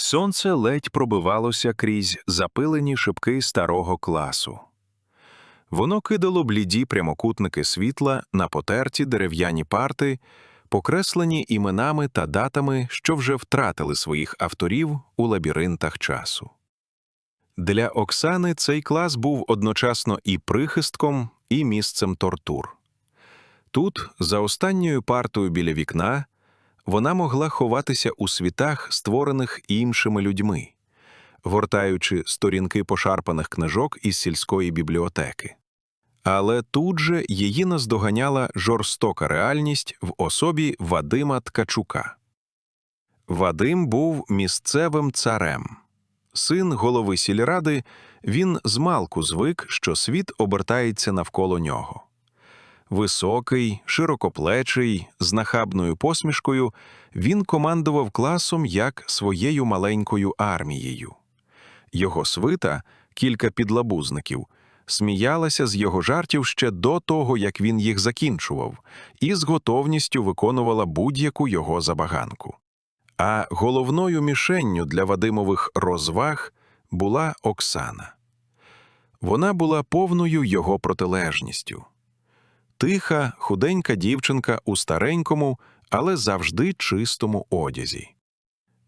Сонце ледь пробивалося крізь запилені шибки старого класу. Воно кидало бліді прямокутники світла на потерті дерев'яні парти, покреслені іменами та датами, що вже втратили своїх авторів у лабіринтах часу. Для Оксани цей клас був одночасно і прихистком, і місцем тортур. Тут, за останньою партою біля вікна, вона могла ховатися у світах, створених іншими людьми, гортаючи сторінки пошарпаних книжок із сільської бібліотеки. Але тут же її наздоганяла жорстока реальність в особі Вадима Ткачука. Вадим був місцевим царем. Син голови сільради, він змалку звик, що світ обертається навколо нього. Високий, широкоплечий, з нахабною посмішкою, він командував класом як своєю маленькою армією. Його свита, кілька підлабузників, сміялася з його жартів ще до того, як він їх закінчував, і з готовністю виконувала будь-яку його забаганку. А головною мішенню для Вадимових розваг була Оксана. Вона була повною його протилежністю. Тиха, худенька дівчинка у старенькому, але завжди чистому одязі.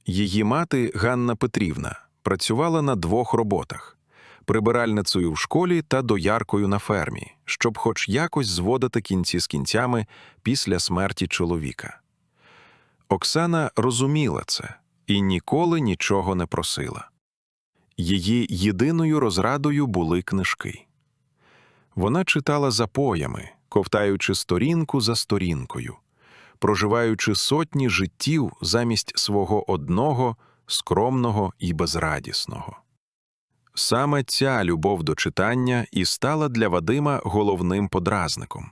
Її мати Ганна Петрівна працювала на двох роботах прибиральницею в школі та дояркою на фермі, щоб хоч якось зводити кінці з кінцями після смерті чоловіка. Оксана розуміла це і ніколи нічого не просила. Її єдиною розрадою були книжки. Вона читала запоями, ковтаючи сторінку за сторінкою, проживаючи сотні життів замість свого одного, скромного і безрадісного. Саме ця любов до читання і стала для Вадима головним подразником.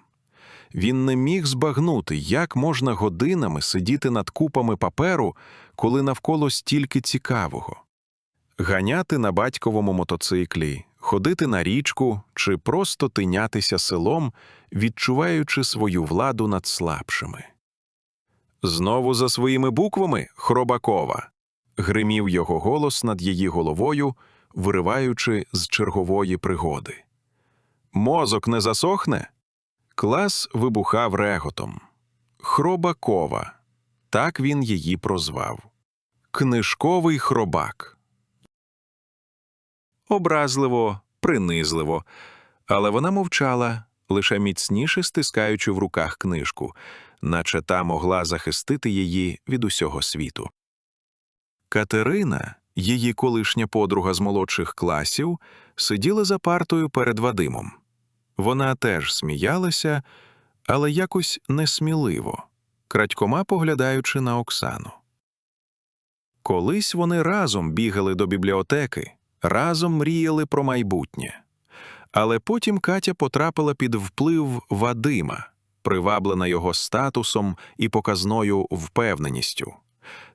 Він не міг збагнути, як можна годинами сидіти над купами паперу, коли навколо стільки цікавого. Ганяти на батьковому мотоциклі, ходити на річку чи просто тинятися селом, відчуваючи свою владу над слабшими. Знову за своїми буквами Хробакова. гримів його голос над її головою, вириваючи з чергової пригоди. Мозок не засохне? Клас вибухав реготом. Хробакова. Так він її прозвав. Книжковий хробак. Образливо, принизливо, але вона мовчала, лише міцніше стискаючи в руках книжку, наче та могла захистити її від усього світу. Катерина, її колишня подруга з молодших класів, сиділа за партою перед Вадимом. Вона теж сміялася, але якось несміливо, крадькома поглядаючи на Оксану. Колись вони разом бігали до бібліотеки, разом мріяли про майбутнє. Але потім Катя потрапила під вплив Вадима, приваблена його статусом і показною впевненістю.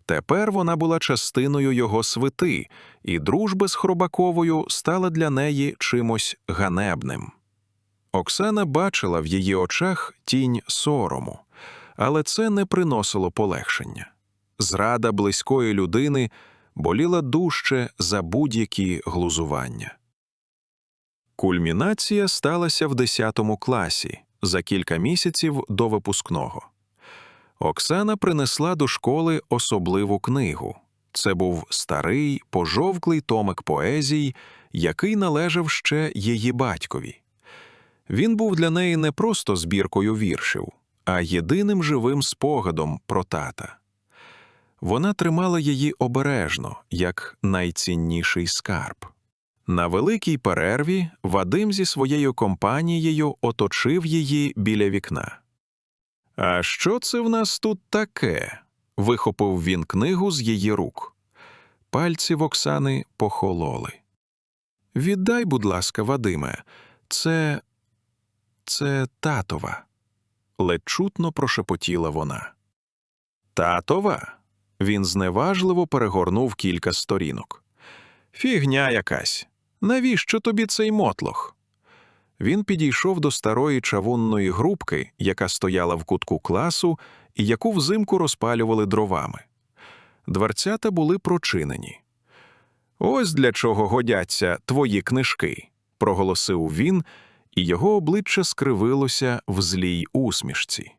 Тепер вона була частиною його свити, і дружба з Хробаковою стала для неї чимось ганебним. Оксана бачила в її очах тінь сорому, але це не приносило полегшення. Зрада близької людини боліла дужче за будь-які глузування. Кульмінація сталася в 10 класі за кілька місяців до випускного. Оксана принесла до школи особливу книгу. Це був старий, пожовклий томик поезій, який належав ще її батькові. Він був для неї не просто збіркою віршів, а єдиним живим спогадом про тата. Вона тримала її обережно, як найцінніший скарб. На великій перерві Вадим зі своєю компанією оточив її біля вікна. А що це в нас тут таке? вихопив він книгу з її рук. Пальці в Оксани похололи. Віддай, будь ласка, Вадиме, це. це татова. ледь чутно прошепотіла вона. Татова? Він зневажливо перегорнув кілька сторінок. Фігня якась. Навіщо тобі цей мотлох? Він підійшов до старої чавунної грубки, яка стояла в кутку класу і яку взимку розпалювали дровами. Дверцята були прочинені. Ось для чого годяться твої книжки, проголосив він, і його обличчя скривилося в злій усмішці.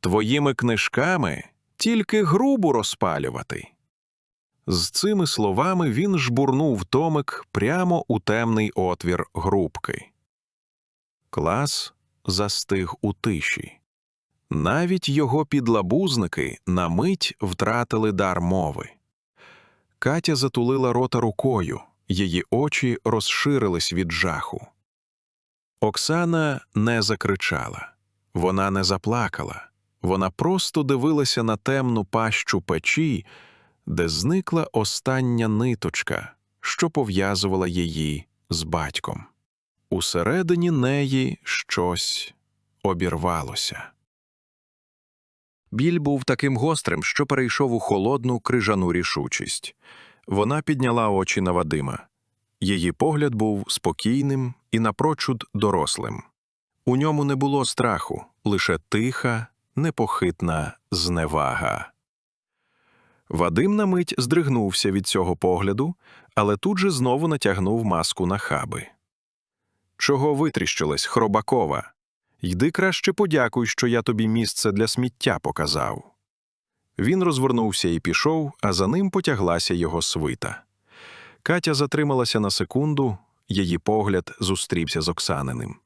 Твоїми книжками тільки грубу розпалювати. З цими словами він жбурнув томик прямо у темний отвір грубки. Клас застиг у тиші. Навіть його підлабузники на мить втратили дар мови. Катя затулила рота рукою, її очі розширились від жаху. Оксана не закричала, вона не заплакала, вона просто дивилася на темну пащу печі, де зникла остання ниточка, що пов'язувала її з батьком. Усередині неї щось обірвалося. Біль був таким гострим, що перейшов у холодну крижану рішучість. Вона підняла очі на Вадима. Її погляд був спокійним і напрочуд дорослим. У ньому не було страху, лише тиха, непохитна зневага. Вадим на мить здригнувся від цього погляду, але тут же знову натягнув маску на хаби. Чого витріщилась, Хробакова? Йди краще подякуй, що я тобі місце для сміття показав. Він розвернувся і пішов, а за ним потяглася його свита. Катя затрималася на секунду, її погляд зустрівся з Оксаниним.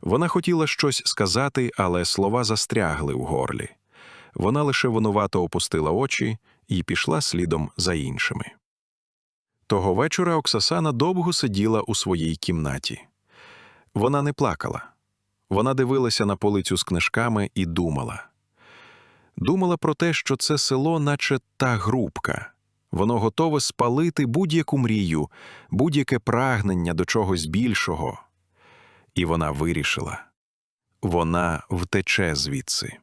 Вона хотіла щось сказати, але слова застрягли в горлі. Вона лише винувато опустила очі і пішла слідом за іншими. Того вечора Оксасана довго сиділа у своїй кімнаті. Вона не плакала. Вона дивилася на полицю з книжками і думала. Думала про те, що це село, наче та грубка. Воно готове спалити будь-яку мрію, будь-яке прагнення до чогось більшого. І вона вирішила вона втече звідси.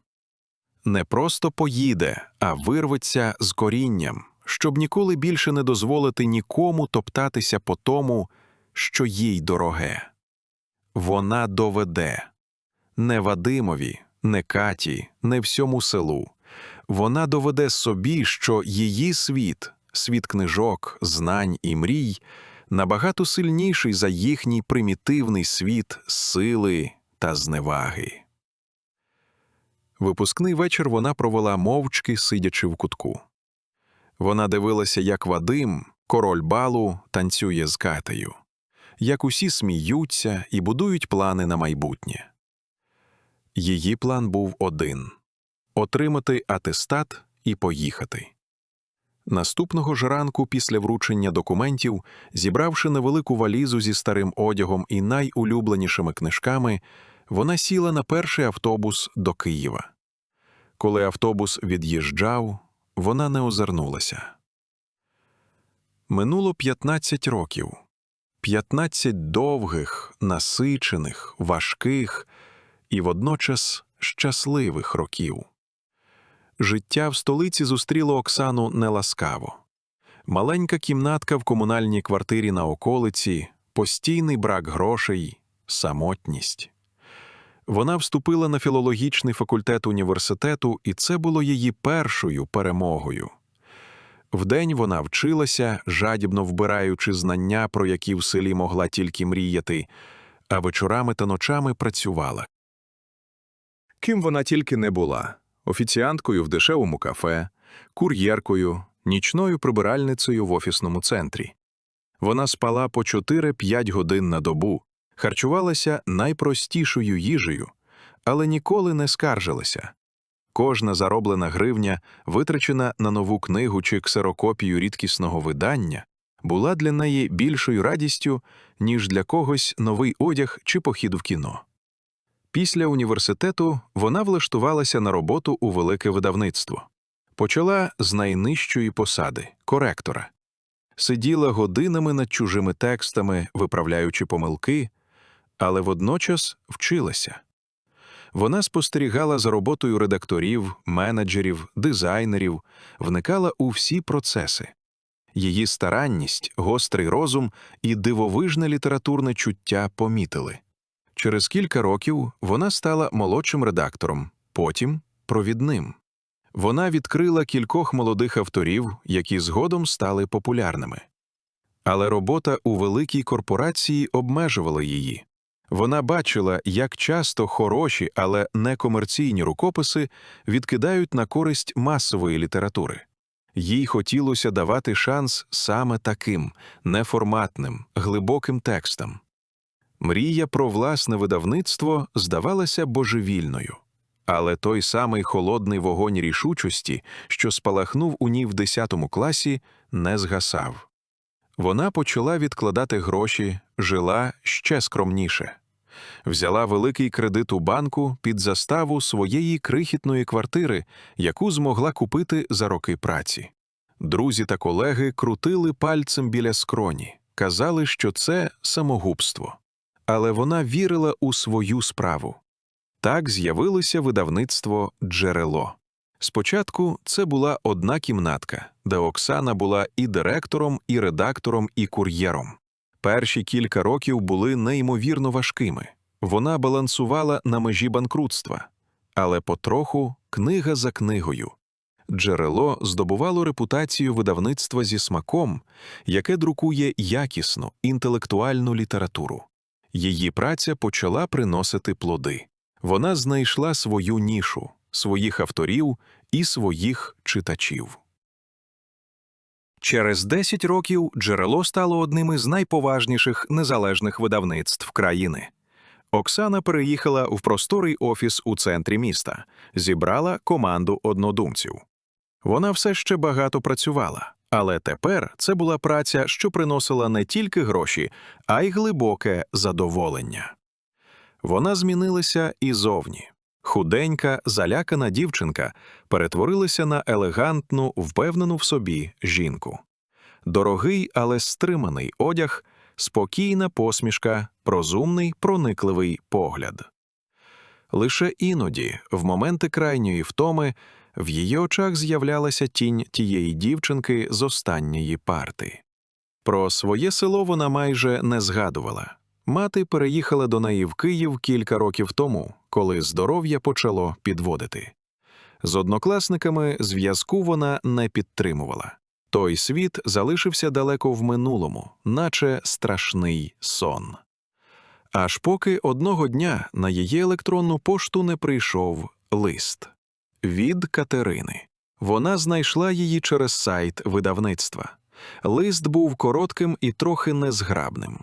Не просто поїде, а вирветься з корінням, щоб ніколи більше не дозволити нікому топтатися по тому, що їй дороге. Вона доведе не Вадимові, не Каті, не всьому селу. Вона доведе собі, що її світ, світ книжок, знань і мрій, набагато сильніший за їхній примітивний світ сили та зневаги. Випускний вечір вона провела мовчки, сидячи в кутку. Вона дивилася, як Вадим, король балу, танцює з Катею, як усі сміються і будують плани на майбутнє. Її план був один отримати атестат і поїхати. Наступного ж ранку, після вручення документів, зібравши невелику валізу зі старим одягом і найулюбленішими книжками, вона сіла на перший автобус до Києва. Коли автобус від'їжджав, вона не озирнулася. Минуло 15 років, 15 довгих, насичених, важких і водночас щасливих років. Життя в столиці зустріло Оксану неласкаво. Маленька кімнатка в комунальній квартирі на околиці, постійний брак грошей, самотність. Вона вступила на філологічний факультет університету, і це було її першою перемогою. Вдень вона вчилася, жадібно вбираючи знання, про які в селі могла тільки мріяти, а вечорами та ночами працювала. Ким вона тільки не була офіціанткою в дешевому кафе, кур'єркою, нічною прибиральницею в офісному центрі. Вона спала по 4-5 годин на добу, харчувалася найпростішою їжею, але ніколи не скаржилася. Кожна зароблена гривня, витрачена на нову книгу чи ксерокопію рідкісного видання, була для неї більшою радістю, ніж для когось новий одяг чи похід в кіно. Після університету вона влаштувалася на роботу у велике видавництво. Почала з найнижчої посади коректора. Сиділа годинами над чужими текстами, виправляючи помилки, але водночас вчилася. Вона спостерігала за роботою редакторів, менеджерів, дизайнерів, вникала у всі процеси. Її старанність, гострий розум і дивовижне літературне чуття помітили. Через кілька років вона стала молодшим редактором, потім провідним. Вона відкрила кількох молодих авторів, які згодом стали популярними. Але робота у великій корпорації обмежувала її. Вона бачила, як часто хороші, але некомерційні рукописи відкидають на користь масової літератури. Їй хотілося давати шанс саме таким неформатним, глибоким текстам. Мрія про власне видавництво здавалася божевільною. Але той самий холодний вогонь рішучості, що спалахнув у ній в 10 класі, не згасав. Вона почала відкладати гроші, жила ще скромніше. Взяла великий кредит у банку під заставу своєї крихітної квартири, яку змогла купити за роки праці. Друзі та колеги крутили пальцем біля скроні, казали, що це самогубство. Але вона вірила у свою справу. Так з'явилося видавництво Джерело. Спочатку це була одна кімнатка, де Оксана була і директором, і редактором, і кур'єром. Перші кілька років були неймовірно важкими. Вона балансувала на межі банкрутства, але потроху, книга за книгою. Джерело здобувало репутацію видавництва зі смаком, яке друкує якісну інтелектуальну літературу. Її праця почала приносити плоди. Вона знайшла свою нішу, своїх авторів і своїх читачів. Через 10 років джерело стало одним із найповажніших незалежних видавництв країни. Оксана переїхала в просторий офіс у центрі міста, зібрала команду однодумців. Вона все ще багато працювала, але тепер це була праця, що приносила не тільки гроші, а й глибоке задоволення. Вона змінилася і зовні. Худенька, залякана дівчинка перетворилася на елегантну, впевнену в собі жінку. Дорогий, але стриманий одяг, спокійна посмішка, розумний, проникливий погляд. Лише іноді, в моменти крайньої втоми, в її очах з'являлася тінь тієї дівчинки з останньої парти. Про своє село вона майже не згадувала. Мати переїхала до неї в Київ кілька років тому, коли здоров'я почало підводити. З однокласниками зв'язку вона не підтримувала. Той світ залишився далеко в минулому, наче страшний сон. Аж поки одного дня на її електронну пошту не прийшов лист від Катерини. Вона знайшла її через сайт видавництва. Лист був коротким і трохи незграбним.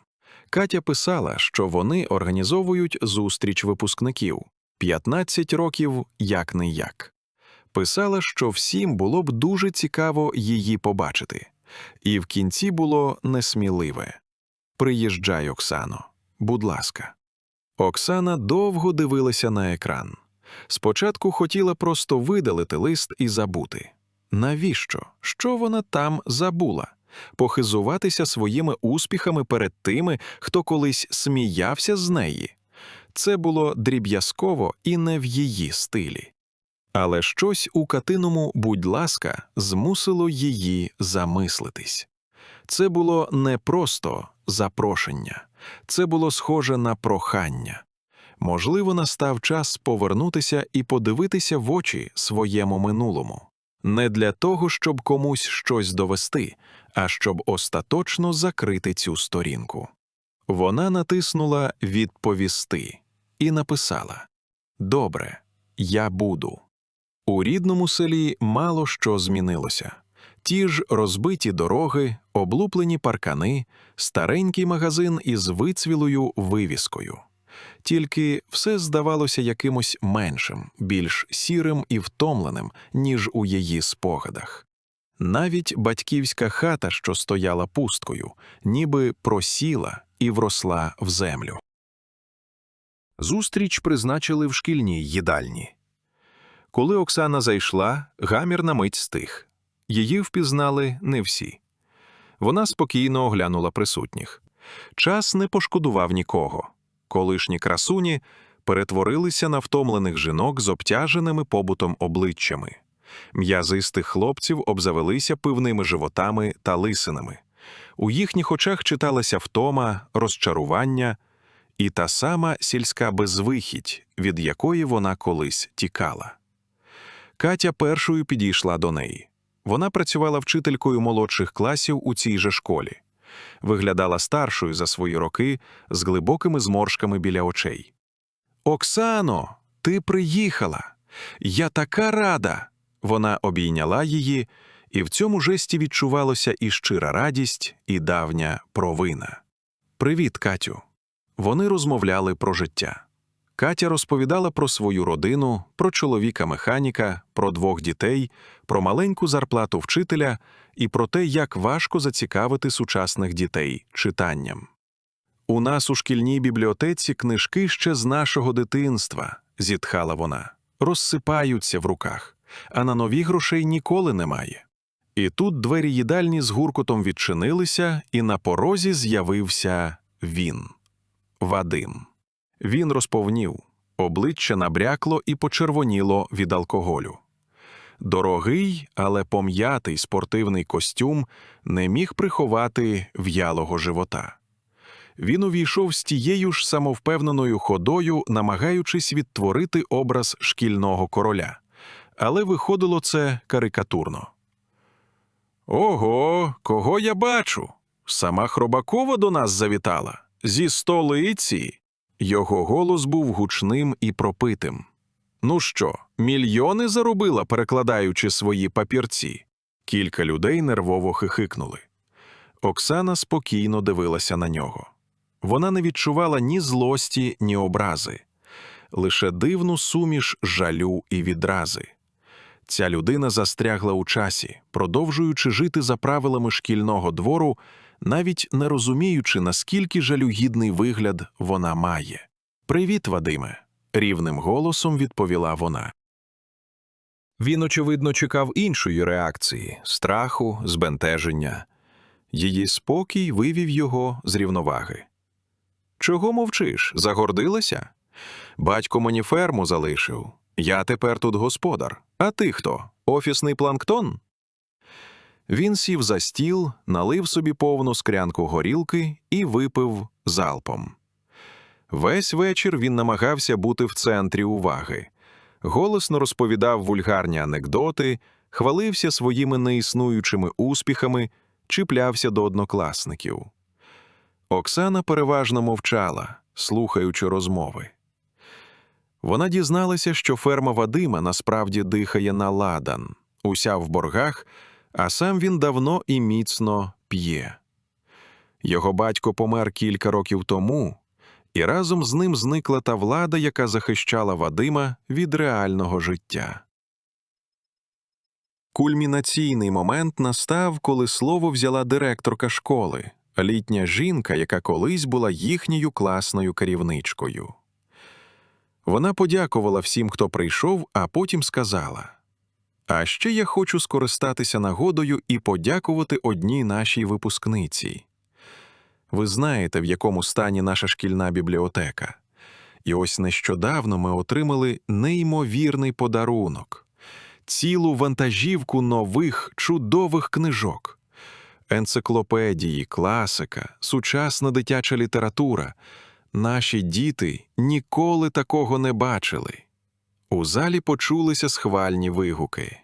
Катя писала, що вони організовують зустріч випускників 15 років як не як. Писала, що всім було б дуже цікаво її побачити, і в кінці було несміливе Приїжджай, Оксано, будь ласка. Оксана довго дивилася на екран. Спочатку хотіла просто видалити лист і забути. Навіщо? Що вона там забула? Похизуватися своїми успіхами перед тими, хто колись сміявся з неї. Це було дріб'язково і не в її стилі. Але щось у катиному, будь ласка, змусило її замислитись. Це було не просто запрошення, це було схоже на прохання. Можливо, настав час повернутися і подивитися в очі своєму минулому, не для того, щоб комусь щось довести, а щоб остаточно закрити цю сторінку. Вона натиснула Відповісти і написала Добре, я буду. У рідному селі мало що змінилося. Ті ж розбиті дороги, облуплені паркани, старенький магазин із вицвілою вивіскою. Тільки все здавалося якимось меншим, більш сірим і втомленим, ніж у її спогадах. Навіть батьківська хата, що стояла пусткою, ніби просіла і вросла в землю. Зустріч призначили в шкільній їдальні. Коли Оксана зайшла, гамір на мить стих. Її впізнали не всі. Вона спокійно оглянула присутніх. Час не пошкодував нікого. Колишні красуні перетворилися на втомлених жінок з обтяженими побутом обличчями. М'язистих хлопців обзавелися пивними животами та лисинами. У їхніх очах читалася втома, розчарування і та сама сільська безвихідь, від якої вона колись тікала. Катя першою підійшла до неї. Вона працювала вчителькою молодших класів у цій же школі. Виглядала старшою за свої роки з глибокими зморшками біля очей. Оксано, ти приїхала. Я така рада. Вона обійняла її, і в цьому жесті відчувалося і щира радість, і давня провина. Привіт, Катю. Вони розмовляли про життя. Катя розповідала про свою родину, про чоловіка-механіка, про двох дітей, про маленьку зарплату вчителя і про те, як важко зацікавити сучасних дітей читанням. У нас у шкільній бібліотеці книжки ще з нашого дитинства, зітхала вона, розсипаються в руках, а на нові грошей ніколи немає. І тут двері їдальні з гуркотом відчинилися, і на порозі з'явився він Вадим. Він розповнів, обличчя набрякло і почервоніло від алкоголю. Дорогий, але пом'ятий спортивний костюм не міг приховати в'ялого живота. Він увійшов з тією ж самовпевненою ходою, намагаючись відтворити образ шкільного короля, але виходило це карикатурно. Ого, кого я бачу? Сама Хробакова до нас завітала. Зі столиці. Його голос був гучним і пропитим. Ну що, мільйони заробила, перекладаючи свої папірці? Кілька людей нервово хихикнули. Оксана спокійно дивилася на нього. Вона не відчувала ні злості, ні образи, лише дивну суміш жалю і відрази. Ця людина застрягла у часі, продовжуючи жити за правилами шкільного двору, навіть не розуміючи, наскільки жалюгідний вигляд вона має. Привіт, Вадиме, рівним голосом відповіла вона. Він, очевидно, чекав іншої реакції страху, збентеження. Її спокій вивів його з рівноваги. Чого мовчиш? Загордилася? Батько мені ферму залишив. Я тепер тут господар. А ти хто? Офісний планктон? Він сів за стіл, налив собі повну склянку горілки і випив залпом. Весь вечір він намагався бути в центрі уваги. Голосно розповідав вульгарні анекдоти, хвалився своїми неіснуючими успіхами, чіплявся до однокласників. Оксана переважно мовчала, слухаючи розмови. Вона дізналася, що ферма Вадима насправді дихає на ладан, уся в боргах, а сам він давно і міцно п'є. Його батько помер кілька років тому, і разом з ним зникла та влада, яка захищала Вадима від реального життя. Кульмінаційний момент настав, коли слово взяла директорка школи, літня жінка, яка колись була їхньою класною керівничкою. Вона подякувала всім, хто прийшов, а потім сказала: А ще я хочу скористатися нагодою і подякувати одній нашій випускниці. Ви знаєте, в якому стані наша шкільна бібліотека. І ось нещодавно ми отримали неймовірний подарунок цілу вантажівку нових чудових книжок, енциклопедії, класика, сучасна дитяча література. Наші діти ніколи такого не бачили. У залі почулися схвальні вигуки.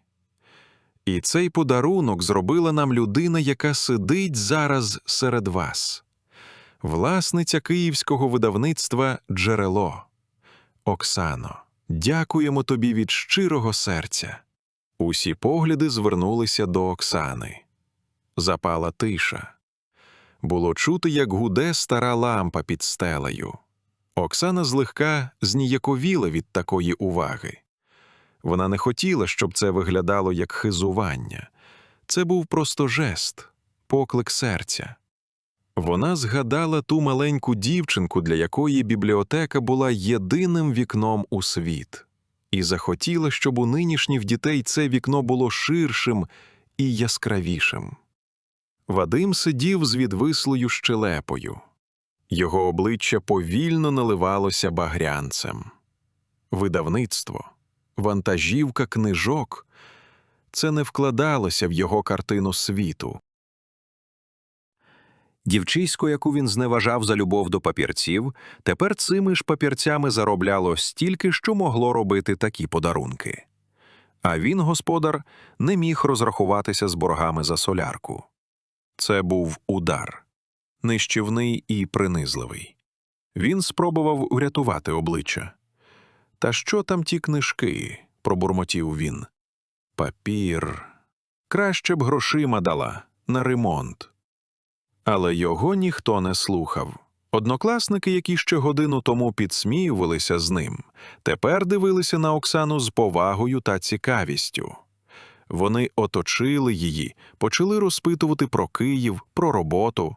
І цей подарунок зробила нам людина, яка сидить зараз серед вас, власниця київського видавництва Джерело. Оксано, дякуємо тобі від щирого серця. Усі погляди звернулися до Оксани. Запала тиша. Було чути, як гуде стара лампа під стелею. Оксана злегка зніяковіла від такої уваги. Вона не хотіла, щоб це виглядало як хизування. Це був просто жест, поклик серця. Вона згадала ту маленьку дівчинку, для якої бібліотека була єдиним вікном у світ, і захотіла, щоб у нинішніх дітей це вікно було ширшим і яскравішим. Вадим сидів з відвислою щелепою. Його обличчя повільно наливалося багрянцем. Видавництво, вантажівка книжок це не вкладалося в його картину світу. Дівчисько, яку він зневажав за любов до папірців, тепер цими ж папірцями заробляло стільки, що могло робити такі подарунки. А він, господар, не міг розрахуватися з боргами за солярку. Це був удар нищівний і принизливий. Він спробував врятувати обличчя. Та що там ті книжки? пробурмотів він. Папір. Краще б грошима дала на ремонт. Але його ніхто не слухав. Однокласники, які ще годину тому підсміювалися з ним, тепер дивилися на Оксану з повагою та цікавістю. Вони оточили її, почали розпитувати про Київ, про роботу.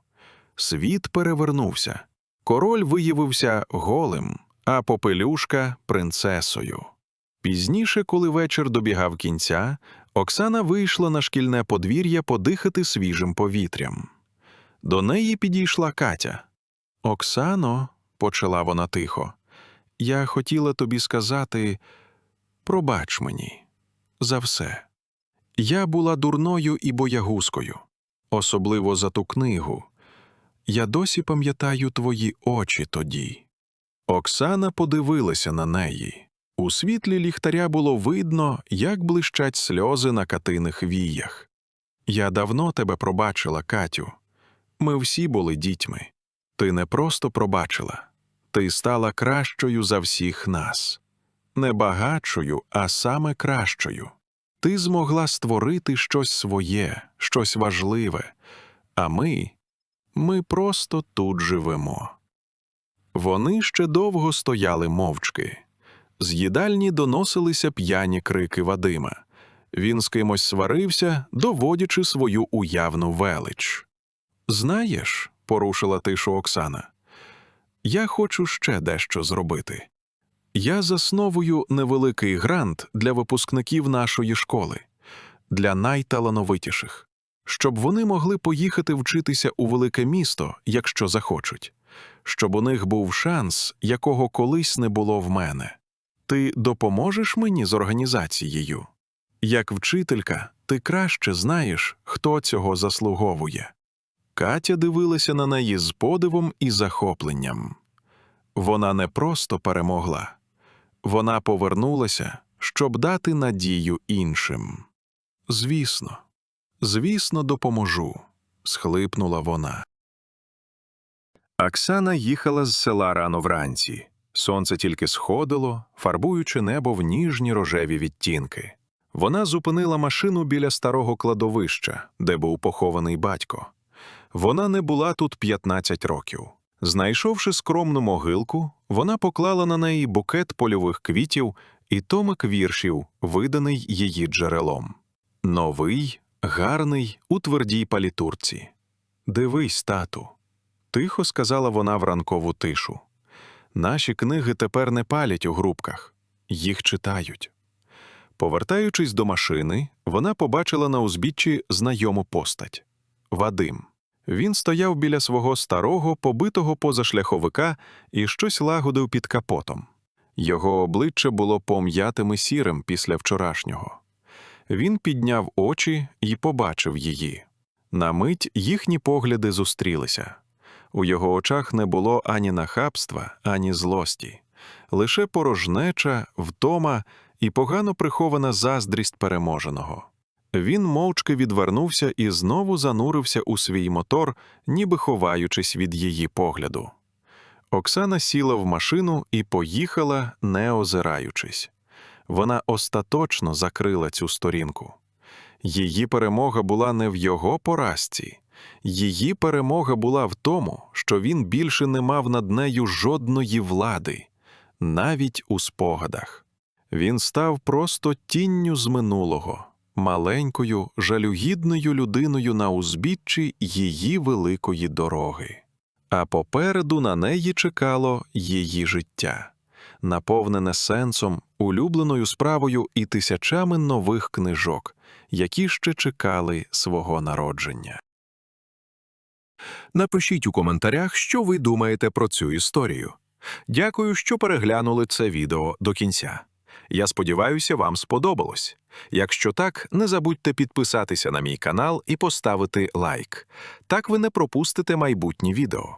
Світ перевернувся. Король виявився голим, а попелюшка принцесою. Пізніше, коли вечір добігав кінця, Оксана вийшла на шкільне подвір'я подихати свіжим повітрям. До неї підійшла Катя. Оксано, почала вона тихо, я хотіла тобі сказати пробач мені за все. Я була дурною і боягузкою, особливо за ту книгу. Я досі пам'ятаю твої очі тоді. Оксана подивилася на неї. У світлі ліхтаря було видно, як блищать сльози на катиних віях. Я давно тебе пробачила, Катю. Ми всі були дітьми. Ти не просто пробачила, ти стала кращою за всіх нас. Не багатшою, а саме кращою. Ти змогла створити щось своє, щось важливе, а ми, ми просто тут живемо. Вони ще довго стояли мовчки. З їдальні доносилися п'яні крики Вадима. Він з кимось сварився, доводячи свою уявну велич. Знаєш, порушила тишу Оксана, я хочу ще дещо зробити. Я засновую невеликий грант для випускників нашої школи, для найталановитіших, щоб вони могли поїхати вчитися у велике місто, якщо захочуть, щоб у них був шанс, якого колись не було в мене. Ти допоможеш мені з організацією? Як вчителька, ти краще знаєш, хто цього заслуговує. Катя дивилася на неї з подивом і захопленням. Вона не просто перемогла, вона повернулася, щоб дати надію іншим. Звісно, звісно, допоможу, схлипнула вона. Оксана їхала з села рано вранці. Сонце тільки сходило, фарбуючи небо в ніжні рожеві відтінки. Вона зупинила машину біля старого кладовища, де був похований батько. Вона не була тут 15 років. Знайшовши скромну могилку, вона поклала на неї букет польових квітів і томик віршів, виданий її джерелом. Новий, гарний, у твердій палітурці. Дивись, тату. Тихо сказала вона в ранкову тишу. Наші книги тепер не палять у групках, їх читають. Повертаючись до машини, вона побачила на узбіччі знайому постать Вадим. Він стояв біля свого старого, побитого позашляховика і щось лагодив під капотом. Його обличчя було пом'ятим і сірим після вчорашнього. Він підняв очі і побачив її. На мить їхні погляди зустрілися. У його очах не було ані нахабства, ані злості, лише порожнеча, втома і погано прихована заздрість переможеного. Він мовчки відвернувся і знову занурився у свій мотор, ніби ховаючись від її погляду. Оксана сіла в машину і поїхала, не озираючись. Вона остаточно закрила цю сторінку. Її перемога була не в його поразці, її перемога була в тому, що він більше не мав над нею жодної влади, навіть у спогадах. Він став просто тінню з минулого, маленькою, жалюгідною людиною на узбіччі її великої дороги. А попереду на неї чекало її життя, наповнене сенсом, улюбленою справою і тисячами нових книжок, які ще чекали свого народження. Напишіть у коментарях, що ви думаєте про цю історію. Дякую, що переглянули це відео до кінця. Я сподіваюся, вам сподобалось. Якщо так, не забудьте підписатися на мій канал і поставити лайк. Так ви не пропустите майбутні відео.